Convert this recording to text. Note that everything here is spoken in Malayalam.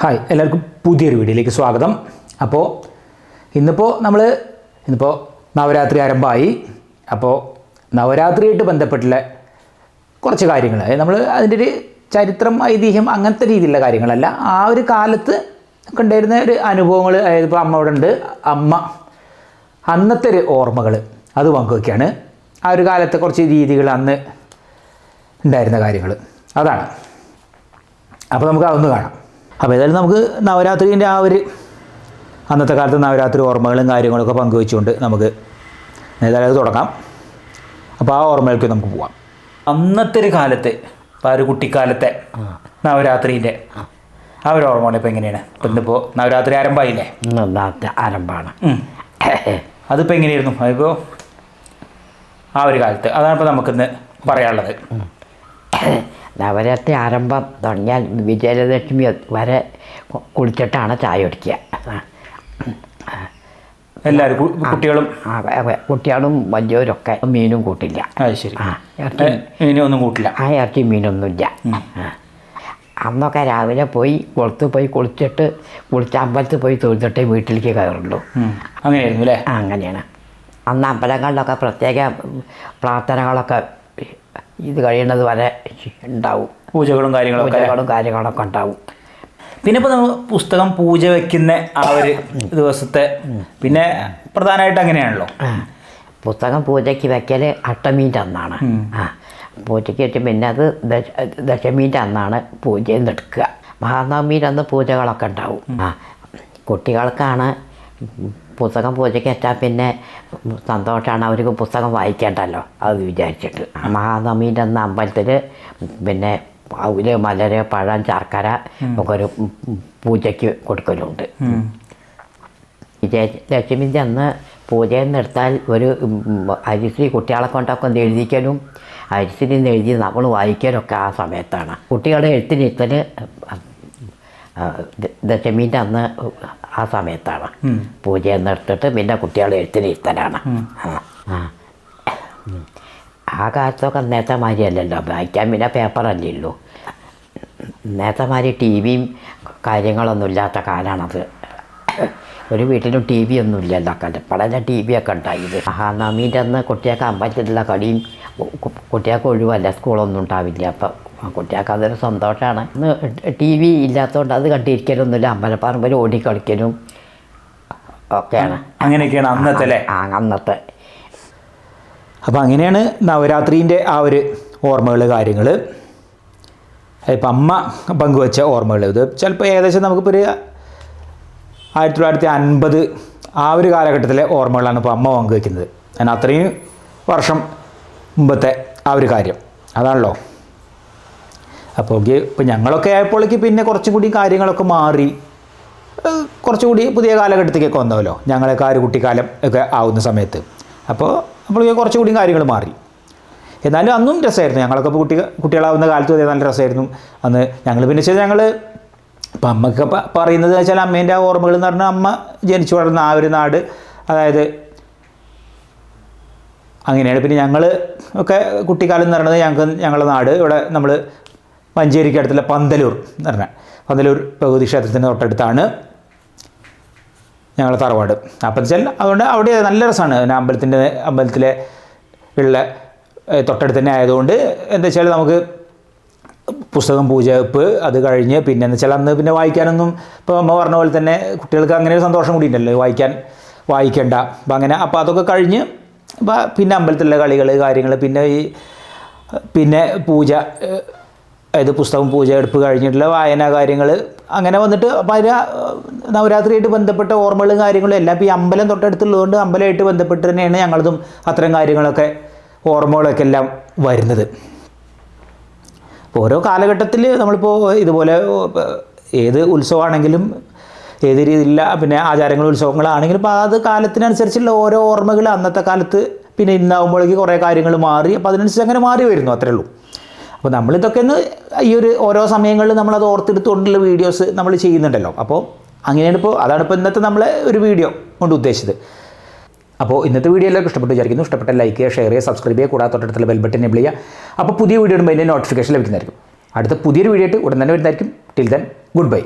ഹായ് എല്ലാവർക്കും പുതിയൊരു വീഡിയോയിലേക്ക് സ്വാഗതം. അപ്പോൾ ഇന്നിപ്പോൾ നമ്മൾ ഇന്നിപ്പോൾ നവരാത്രി ആരംഭമായി. അപ്പോൾ നവരാത്രിയായിട്ട് ബന്ധപ്പെട്ടുള്ള കുറച്ച് കാര്യങ്ങൾ നമ്മൾ അതിന്റെ ഒരു ചരിത്രം ഐതിഹ്യം അങ്ങനത്തെ രീതിയിലുള്ള കാര്യങ്ങളല്ല. ആ ഒരു കാലത്ത് ഉണ്ടായിരുന്ന ഒരു അനുഭവങ്ങൾ അതായത് ഇപ്പോൾ അമ്മ ഉണ്ട്. അമ്മ അന്നത്തെ ഒരു ഓർമ്മകൾ അത് പങ്കുവയ്ക്കുകയാണ് ആ ഒരു കാലത്തെ കുറച്ച് രീതികൾ അന്ന് ഉണ്ടായിരുന്ന കാര്യങ്ങൾ അതാണ്. അപ്പോൾ നമുക്ക് അതൊന്ന് കാണാം. അപ്പോൾ ഏതായാലും നമുക്ക് നവരാത്രിന്റെ ആ ഒരു അന്നത്തെ കാലത്ത് നവരാത്രി ഓർമ്മകളും കാര്യങ്ങളൊക്കെ പങ്കുവെച്ചുകൊണ്ട് നമുക്ക് ഏതായാലും അത് തുടങ്ങാം. അപ്പോൾ ആ ഓർമ്മകൾക്ക് നമുക്ക് പോവാം. അന്നത്തെ ഒരു കാലത്ത് ഇപ്പോൾ ആ ഒരു കുട്ടിക്കാലത്തെ നവരാത്രിന്റെ ആ. ഒരു ഓർമ്മകൾ ഇപ്പോൾ എങ്ങനെയാണ്? ഇപ്പം ഇന്നിപ്പോൾ നവരാത്രി ആരംഭമായില്ലേ? ഇന്ന് ഒന്നാമത്തെ ആരംഭമാണ്. അതിപ്പോൾ എങ്ങനെയായിരുന്നു? അതിപ്പോൾ ആ ഒരു കാലത്ത്. അതാണ് ഇപ്പോൾ നമുക്കിന്ന് പറയാനുള്ളത്. നവരാത്രി ആരംഭം തുടങ്ങിയാൽ വിജയലക്ഷ്മി വരെ കുളിച്ചിട്ടാണ് ചായ കുടിക്കുക. എല്ലാവരും കുട്ടികളും? കുട്ടികളും വലിയവരൊക്കെ മീനും കൂട്ടില്ല. ശരി. ആ ഇറച്ചി ഇനി ഒന്നും കൂട്ടില്ല. ആ ഇറച്ചി മീനൊന്നുമില്ല. അന്നൊക്കെ രാവിലെ പോയി കുളത്ത് പോയി കുളിച്ചിട്ട് കുളിച്ച് അമ്പലത്തിൽ പോയി തൊഴുതിട്ടേ വീട്ടിലേക്ക് കയറുള്ളൂ. അങ്ങനെയായിരുന്നു അല്ലേ? അങ്ങനെയാണ്. അന്ന് അമ്പലങ്ങളിലൊക്കെ പ്രത്യേക പ്രാർത്ഥനകളൊക്കെ ഇത് കഴിയുന്നത് വരെ ഉണ്ടാവും. പൂജകളും കാര്യങ്ങളൊക്കെ. അല്ലേ? പൂജകളും കാര്യങ്ങളൊക്കെ ഉണ്ടാവും. പിന്നെ ഇപ്പോൾ നമ്മൾ പുസ്തകം പൂജ വെക്കുന്ന ആ ഒരു ദിവസത്തെ പിന്നെ പ്രധാനമായിട്ട് അങ്ങനെയാണല്ലോ? പുസ്തകം പൂജയ്ക്ക് വെക്കൽ അഷ്ടമീന്റെ അന്നാണ്. ആ. പൂജയ്ക്ക് വെച്ച് പിന്നെ അത് ദശ ദശമീന്റെ അന്നാണ് പൂജയിൽ നിൽക്കുക മഹാനവമീന്റെ അന്ന് പൂജകളൊക്കെ ഉണ്ടാവും. ആ. കുട്ടികൾക്കാണ് പുസ്തകം പൂജയ്ക്ക് എത്താൻ പിന്നെ സന്തോഷമാണ് അവർക്ക് പുസ്തകം വായിക്കേണ്ടല്ലോ. അത് വിചാരിച്ചിട്ട്. മഹാനവമിന്റെ അന്ന് അമ്പലത്തിൽ പിന്നെ അവർ മലര് പഴം ശർക്കര ഒക്കെ ഒരു പൂജയ്ക്ക് കൊടുക്കലുണ്ട്. ലക്ഷ്മിന്റെ അന്ന് പൂജയിൽ നിർത്താൽ ഒരു അരിശ്രീ കുട്ടികളെ കൊണ്ടൊക്കെ ഒന്ന് എഴുതിക്കലും അരിശ്രീ എഴുതി നമ്മൾ വായിക്കലൊക്കെ ആ സമയത്താണ്. കുട്ടികളുടെ എഴുത്തിനിരുത്തൽ ദശമീന്റെ അന്ന് ആ സമയത്താണ്. പൂജയിൽ നിർത്തിട്ട് പിന്നെ കുട്ടികളെ എഴുത്തിനിരുത്തലാണ് ആ ആ ആ. കാലത്തൊക്കെ നേരത്തെ അല്ലല്ലോ വായിക്കാൻ പിന്നെ പേപ്പറല്ലേ ഉള്ളൂ. നേത്തമാരി ടി വിയും കാര്യങ്ങളൊന്നും ഇല്ലാത്ത കാലമാണത് ഒരു വീട്ടിലും ടി വി ഒന്നും ഇല്ലല്ലോ. കാലം പടല ടി വി ഒക്കെ ഉണ്ടായത്. മഹാനവമീന്റെ അന്ന് കുട്ടികൾക്ക് അമ്പലത്തിലുള്ള കളിയും കുട്ടികൾക്ക് ഒഴിവല്ല. സ്കൂളൊന്നും ഉണ്ടാവില്ല. അപ്പം കുട്ടികൾക്ക് അതൊരു സന്തോഷമാണ് ഇന്ന് ടി വി ഇല്ലാത്തതുകൊണ്ട് അത് കണ്ടിരിക്കലൊന്നുമില്ല. അമ്പലപ്പറമ്പിൽ ഓടിക്കളിക്കലും ഒക്കെയാണ്. അങ്ങനെയൊക്കെയാണ് അന്നത്തെ അല്ലേ? ആ അന്നത്തെ. അപ്പോൾ അങ്ങനെയാണ് നവരാത്രീന്റെ ആ ഒരു ഓർമ്മകൾ കാര്യങ്ങൾ ഇപ്പം അമ്മ പങ്കുവച്ച ഓർമ്മകൾ ഇത് ചിലപ്പോൾ ഏകദേശം നമുക്കിപ്പോൾ ഒരു ആയിരത്തി തൊള്ളായിരത്തി അൻപത് ആ ഒരു കാലഘട്ടത്തിലെ ഓർമ്മകളാണ് ഇപ്പോൾ അമ്മ പങ്കുവയ്ക്കുന്നത് അതിന് അത്രയും വർഷം മുമ്പത്തെ ആ ഒരു കാര്യം. അതാണല്ലോ. അപ്പോൾ ഇപ്പം ഞങ്ങളൊക്കെ ആയപ്പോഴേക്ക് പിന്നെ കുറച്ചും കൂടി കാര്യങ്ങളൊക്കെ മാറി. കുറച്ചുകൂടി പുതിയ കാലഘട്ടത്തേക്കൊക്കെ വന്നല്ലോ. ഞങ്ങളൊക്കെ ആ കുട്ടിക്കാലം ഒക്കെ ആവുന്ന സമയത്ത്. അപ്പോൾ അപ്പോഴേക്ക് കുറച്ചുകൂടി കാര്യങ്ങൾ മാറി. എന്നാലും അന്നും രസമായിരുന്നു. ഞങ്ങളൊക്കെ കുട്ടി കുട്ടികളാവുന്ന കാലത്ത് അതേ നല്ല രസമായിരുന്നു. അന്ന് ഞങ്ങൾ പിന്നെ വെച്ചാൽ ഞങ്ങൾ ഇപ്പം അമ്മയ്ക്ക് പറയുന്നത് വെച്ചാൽ അമ്മേന്റെ ആ ഓർമ്മകൾ എന്ന് പറഞ്ഞാൽ അമ്മ ജനിച്ചു വളർന്ന ആ ഒരു നാട്. അതായത് അങ്ങനെയാണ്. പിന്നെ ഞങ്ങൾ ഒക്കെ കുട്ടിക്കാലം എന്ന് പറയുന്നത് ഞങ്ങൾക്ക് ഞങ്ങളുടെ നാട്. ഇവിടെ നമ്മൾ മഞ്ചേരിക്ക് അടുത്തുള്ള പന്തലൂർ എന്ന് പറഞ്ഞാൽ പന്തലൂർ ഭഗവതി ക്ഷേത്രത്തിന്റെ തൊട്ടടുത്താണ് ഞങ്ങളുടെ തറവാട്. അപ്പം വെച്ചാൽ അതുകൊണ്ട് അവിടെ നല്ല രസമാണ്. പിന്നെ അമ്പലത്തിന്റെ അമ്പലത്തിലെ ഉള്ള തൊട്ടടുത്ത് തന്നെ ആയതുകൊണ്ട് എന്താ വെച്ചാൽ നമുക്ക് പുസ്തകം പൂജവെപ്പ് അത് കഴിഞ്ഞ് പിന്നെ എന്ന് വെച്ചാൽ അന്ന് പിന്നെ വായിക്കാനൊന്നും ഇപ്പോൾ അമ്മ പറഞ്ഞ പോലെ തന്നെ കുട്ടികൾക്ക് അങ്ങനെ ഒരു സന്തോഷം കൂടി ഉണ്ടല്ലോ. വായിക്കാൻ വായിക്കേണ്ട. അപ്പം അങ്ങനെ അപ്പോൾ അതൊക്കെ കഴിഞ്ഞ് അപ്പം പിന്നെ അമ്പലത്തിലുള്ള കളികൾ കാര്യങ്ങൾ പിന്നെ ഈ പിന്നെ പൂജ അതായത് പുസ്തകം പൂജ എടുപ്പ് കഴിഞ്ഞിട്ടുള്ള വായന കാര്യങ്ങൾ അങ്ങനെ വന്നിട്ട് പല നവരാത്രിയായിട്ട് ബന്ധപ്പെട്ട ഓർമ്മകളും കാര്യങ്ങളും എല്ലാം ഇപ്പോൾ ഈ അമ്പലം തൊട്ടടുത്തുള്ളതുകൊണ്ട് അമ്പലമായിട്ട് ബന്ധപ്പെട്ട് തന്നെയാണ് ഞങ്ങളതും അത്തരം കാര്യങ്ങളൊക്കെ ഓർമ്മകളൊക്കെ എല്ലാം വരുന്നത്. ഓരോ കാലഘട്ടത്തിൽ നമ്മളിപ്പോൾ ഇതുപോലെ ഏത് ഉത്സവമാണെങ്കിലും ഏത് രീതിയിലുള്ള പിന്നെ ആചാരങ്ങൾ ഉത്സവങ്ങളാണെങ്കിലും ഇപ്പോൾ അത് കാലത്തിനനുസരിച്ചുള്ള ഓരോ ഓർമ്മകൾ അന്നത്തെ കാലത്ത് പിന്നെ ഇന്നാകുമ്പോഴേക്ക് കുറേ കാര്യങ്ങൾ മാറി അപ്പോൾ അതിനനുസരിച്ച് അങ്ങനെ മാറി വരുന്നു അത്രേ ഉള്ളൂ. അപ്പോൾ നമ്മളിതൊക്കെ ഒന്ന് ഈ ഒരു ഓരോ സമയങ്ങളിൽ നമ്മളത് ഓർത്തെടുത്തുകൊണ്ടുള്ള വീഡിയോസ് നമ്മൾ ചെയ്യുന്നുണ്ടല്ലോ. അപ്പോൾ അങ്ങനെയാണ് ഇപ്പോൾ അതാണ് ഇപ്പോൾ ഇന്നത്തെ നമ്മളെ ഒരു വീഡിയോ കൊണ്ട് ഉദ്ദേശിച്ചത്. അപ്പോൾ ഇന്നത്തെ വീഡിയോ എല്ലാവർക്കും ഇഷ്ടപ്പെട്ടു വിചാരിക്കുന്നു. ഇഷ്ടപ്പെട്ട ലൈക്ക് ചെയ്യുക ഷെയർ ചെയ്യുക സബ്സ്ക്രൈബ് ചെയ്യുക കൂടാതെ തൊട്ടടുത്തുള്ള ബെൽ ബട്ടൺ എനേബിൾ ചെയ്യുക. അപ്പോൾ പുതിയ വീഡിയോ ഇടുമ്പോൾ നോട്ടിഫിക്കേഷൻ ലഭിക്കുന്നതായിരിക്കും. അടുത്ത പുതിയൊരു വീഡിയോ ആയിട്ട് ഉടൻ തന്നെ വരുന്നതായിരിക്കും. Till then good bye